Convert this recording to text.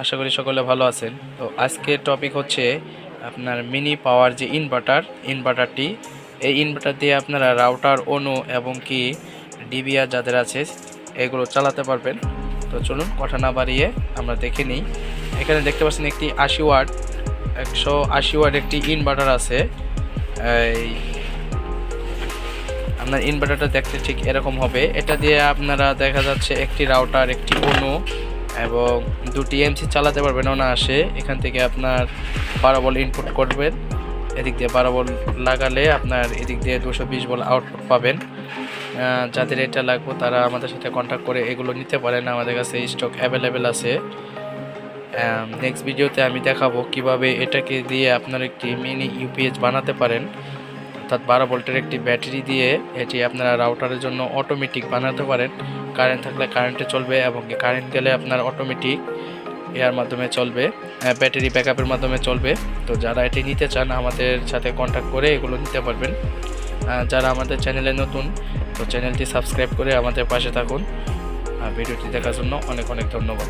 আশা করি সকলে ভালো আছেন। তো আজকের টপিক হচ্ছে আপনার মিনি পাওয়ার যে ইনভার্টার ইনভার্টারটি এই ইনভার্টার দিয়ে আপনারা রাউটার অনু এবং কি ডিবিআর যাদের আছে, এগুলো চালাতে পারবেন। তো চলুন কথা না বাড়িয়ে আমরা দেখে নিই। এখানে দেখতে পাচ্ছেন একটি আশি ওয়াট, একশো আশি ওয়াট একটি ইনভার্টার আছে। এই আপনার ইনভার্টারটা দেখতে ঠিক এরকম হবে। এটা দিয়ে আপনারা দেখা যাচ্ছে একটি রাউটার একটি অনু এবং দুটি এমসি চালাতে পারবেন অনায়াসে। এখান থেকে আপনার বারো ইনপুট করবেন। এদিক দিয়ে বল লাগালে আপনার এদিক দিয়ে দুশো বিশ বল আউটপুট পাবেন। যাদের এটা লাগবে তারা আমাদের সাথে কন্ট্যাক্ট করে এগুলো নিতে পারেন। আমাদের কাছে স্টক অ্যাভেলেবেল আছে। নেক্সট ভিডিওতে আমি দেখাবো কীভাবে এটাকে দিয়ে আপনার একটি মিনি ইউপিএস বানাতে পারেন। অর্থাৎ বারো ভোল্টের একটি ব্যাটারি দিয়ে এটি আপনারা রাউটারের জন্য অটোমেটিক বানাতে পারেন। কারেন্ট থাকলে কারেন্টে চলবে এবং কারেন্ট গেলে আপনার অটোমেটিক এর মাধ্যমে চলবে ব্যাটারি ব্যাকআপের মাধ্যমে চলবে। তো যারা এটি নিতে চান, আমাদের সাথে কন্ট্যাক্ট করে এগুলো নিতে পারবেন। যারা আমাদের চ্যানেলে নতুন, তো চ্যানেলটি সাবস্ক্রাইব করে আমাদের পাশে থাকুন। ভিডিওটি দেখার জন্য অনেক অনেক ধন্যবাদ।